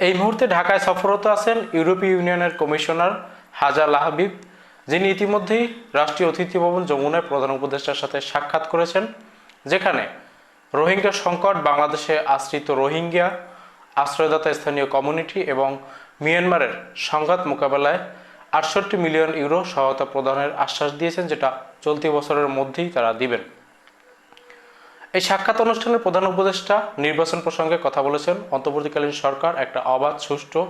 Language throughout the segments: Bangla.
এই মুহূর্তে ঢাকায় সফররত আছেন ইউরোপীয় ইউনিয়নের কমিশনার হাজাল হাবিব যিনি ইতিমধ্যেই রাষ্ট্রীয় অতিথি ভবন যমুনায় প্রধান উপদেষ্টার সাথে সাক্ষাৎ করেছেন, যেখানে রোহিঙ্গা সংকট, বাংলাদেশে আশ্রিত রোহিঙ্গা, আশ্রয়দাতা স্থানীয় কমিউনিটি এবং মিয়ানমারের সংঘাত মোকাবেলায় আটষট্টি মিলিয়ন ইউরো সহায়তা প্রদানের আশ্বাস দিয়েছেন, যেটা চলতি বছরের মধ্যেই তারা দিবেন। এই সাক্ষাৎ অনুষ্ঠানের প্রধান উপদেষ্টা নির্বাচন প্রসঙ্গে কথা বলেছেন অন্তর্বর্তীকালীন সরকার একটা অবাধ, সুষ্ঠু,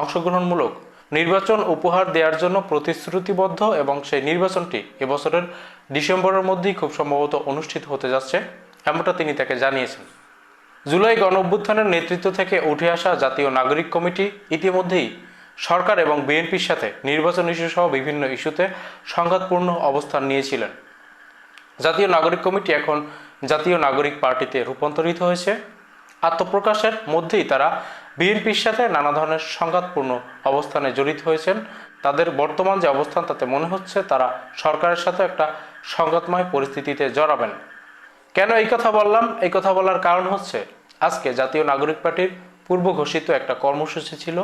অংশগ্রহণমূলক নির্বাচন উপহার দেওয়ার জন্য প্রতিশ্রুতিবদ্ধ এবং সেই নির্বাচনটি এবছরের ডিসেম্বরের মধ্যেই খুব সম্ভবত অনুষ্ঠিত হতে যাচ্ছে, এমনটা তিনি তাকে জানিয়েছেন। জুলাই গণ অভ্যুত্থানের নেতৃত্ব থেকে উঠে আসা জাতীয় নাগরিক কমিটি ইতিমধ্যেই সরকার এবং বিএনপির সাথে নির্বাচন ইস্যু সহ বিভিন্ন ইস্যুতে সংঘাতপূর্ণ অবস্থান নিয়েছিলেন। জাতীয় নাগরিক কমিটি এখন জাতীয় নাগরিক পার্টিতে রূপান্তরিত হয়েছে। আত্মপ্রকাশের মধ্যেই তারা বিএনপির সাথে নানা ধরনের সংঘাতপূর্ণ অবস্থানে জড়িত হয়েছেন। তাদের বর্তমান যে অবস্থান, তাতে মনে হচ্ছে তারা সরকারের সাথে একটা সংঘাতময় পরিস্থিতিতে জড়াবেন। কেন এই কথা বললাম? এই কথা বলার কারণ হচ্ছে, আজকে জাতীয় নাগরিক পার্টির পূর্ব ঘোষিত একটা কর্মসূচি ছিল,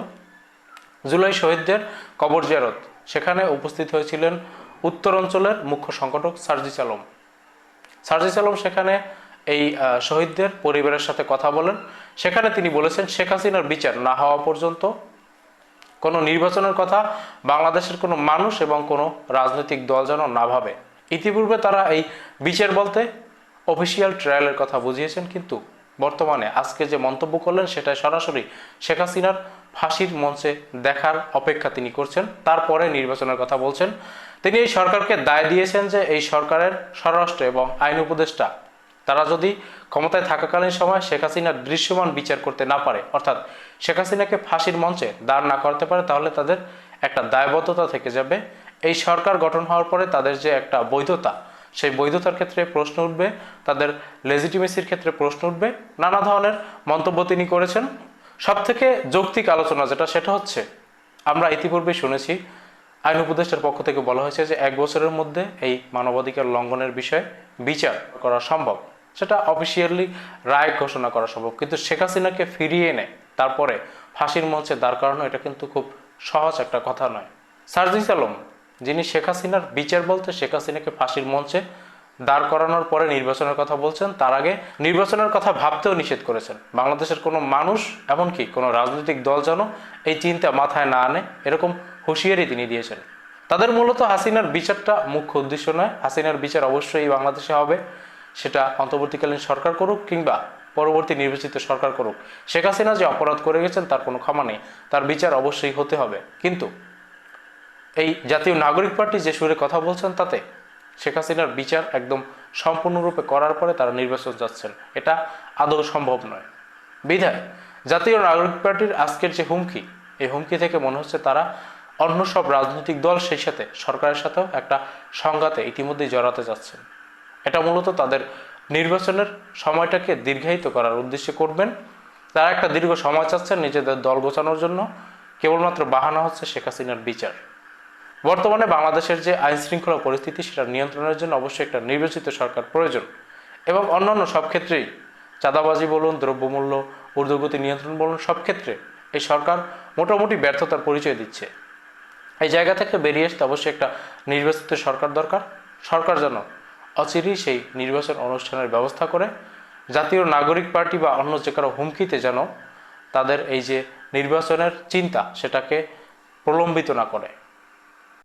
জুলাই শহীদদের কবর জিয়ারত। সেখানে উপস্থিত হয়েছিলেন উত্তর অঞ্চলের মুখ্য সংগঠক সার্জিস আলম। সার্জিস আলম সেখানে এই শহীদদের পরিবারের সাথে কথা বলেন। সেখানে তিনি বলেছেন, শেখ হাসিনার বিচার না হওয়া পর্যন্ত কোনো নির্বাচনের কথা বাংলাদেশের কোনো মানুষ এবং কোনো রাজনৈতিক দল যেন না ভাবে। ইতিপূর্বে তারা এই বিচার বলতে অফিসিয়াল ট্রায়ালের কথা বুঝিয়েছেন, কিন্তু বর্তমানে আজকে যে মন্তব্য করলেন সেটা সরাসরি শেখ হাসিনার ফাঁসির মঞ্চে দেখার অপেক্ষা তিনি করছেন। তারপরে নির্বাচনের কথা বলছেন। তিনি এই সরকারকে দায় দিয়েছেন যে এই সরকারের স্বরাষ্ট্র এবং আইন উপদেষ্টা, তারা যদি ক্ষমতায় থাকাকালীন সময় শেখ হাসিনার দৃশ্যমান বিচার করতে না পারে, অর্থাৎ শেখ হাসিনাকে ফাঁসির মঞ্চে দাঁড় না করতে পারে, তাহলে তাদের একটা দায়বদ্ধতা থেকে যাবে। এই সরকার গঠন হওয়ার পরে তাদের যে একটা বৈধতা সেই বৈধতার ক্ষেত্রে প্রশ্ন উঠবে, তাদের লেজিটিমেসির ক্ষেত্রে প্রশ্ন উঠবে, নানা ধরনের মন্তব্য তিনি করেছেন। সব থেকে যৌক্তিক আলোচনা যেটা, সেটা হচ্ছে, আমরা ইতিপূর্বে শুনেছি, আইন উপদেষ্টার পক্ষ থেকে বলা হয়েছে যে এক বছরের মধ্যে এই মানবাধিকার লঙ্ঘনের বিষয়ে বিচার করা সম্ভব। সেটা অফিসিয়ালি রায় ঘোষণা করা সম্ভব। কিন্তু শেখ হাসিনাকে ফিরিয়ে এনে তারপরে ফাঁসির মঞ্চে দাঁড় করানো, এটা কিন্তু খুব সহজ একটা কথা নয়। সার্জিস আলম যিনি শেখ হাসিনার বিচার বলতে শেখ হাসিনাকে ফাঁসির মঞ্চে দাঁড় করানোর পরে নির্বাচনের কথা বলছেন, তার আগে নির্বাচনের কথা ভাবতেও নিষেধ করেছেন। বাংলাদেশের কোনো মানুষ, এমনকি কোনো রাজনৈতিক দল যেন এই চিন্তা মাথায় না আনে, এরকম হুঁশিয়ারি তিনি দিয়েছেন। তাদের মূলত হাসিনার বিচারটা মুখ্য উদ্দেশ্য নয়। হাসিনার বিচার অবশ্যই বাংলাদেশে হবে, সেটা অন্তর্বর্তীকালীন সরকার করুক কিংবা পরবর্তী নির্বাচিত সরকার করুক। শেখ হাসিনা যে অপরাধ করে গেছেন, তার কোনো ক্ষমা নেই। তার বিচার অবশ্যই হতে হবে। কিন্তু এই জাতীয় নাগরিক পার্টি যে সুরে কথা বলছেন তাতে শেখ হাসিনার বিচার একদম সম্পূর্ণরূপে করার পরে তারা নির্বাচন যাচ্ছেন। এটা আদৌ সম্ভব নয়। বিধায়, জাতীয় নাগরিক পার্টির আজকের যে হুমকি, এই হুমকি থেকে মনে হচ্ছে তারা অন্য সব রাজনৈতিক দল সেই সাথে, সরকারের সাথেও একটা সংঘাতে ইতিমধ্যেই জড়াতে যাচ্ছেন। এটা মূলত তাদের নির্বাচনের সময়টাকে দীর্ঘায়িত করার উদ্দেশ্যে করবেন। তারা একটা দীর্ঘ সময় চাচ্ছেন নিজেদের দল গোছানোর জন্য। কেবলমাত্র বাহানা হচ্ছে শেখ হাসিনার বিচার। বর্তমানে বাংলাদেশের যে আইন শৃঙ্খলা পরিস্থিতি সেটা নিয়ন্ত্রণের জন্য অবশ্যই একটা নির্বাচিত সরকার প্রয়োজন। এবং অন্যান্য সব ক্ষেত্রেই চাঁদাবাজি বলুন, দ্রব্যমূল্য, ঊর্ধ্বগতি নিয়ন্ত্রণ বলুন, সব ক্ষেত্রে এই সরকার মোটামুটি ব্যর্থতার পরিচয় দিচ্ছে। এই জায়গা থেকে বেরিয়ে আসতে অবশ্যই একটা নির্বাচিত সরকার দরকার। সরকার যেন অচিরেই সেই নির্বাচন অনুষ্ঠানের ব্যবস্থা করে, জাতীয় নাগরিক পার্টি বা অন্য যে কারও হুমকিতে যেন তাদের এই যে নির্বাচনের চিন্তা সেটাকে প্রলম্বিত না করে।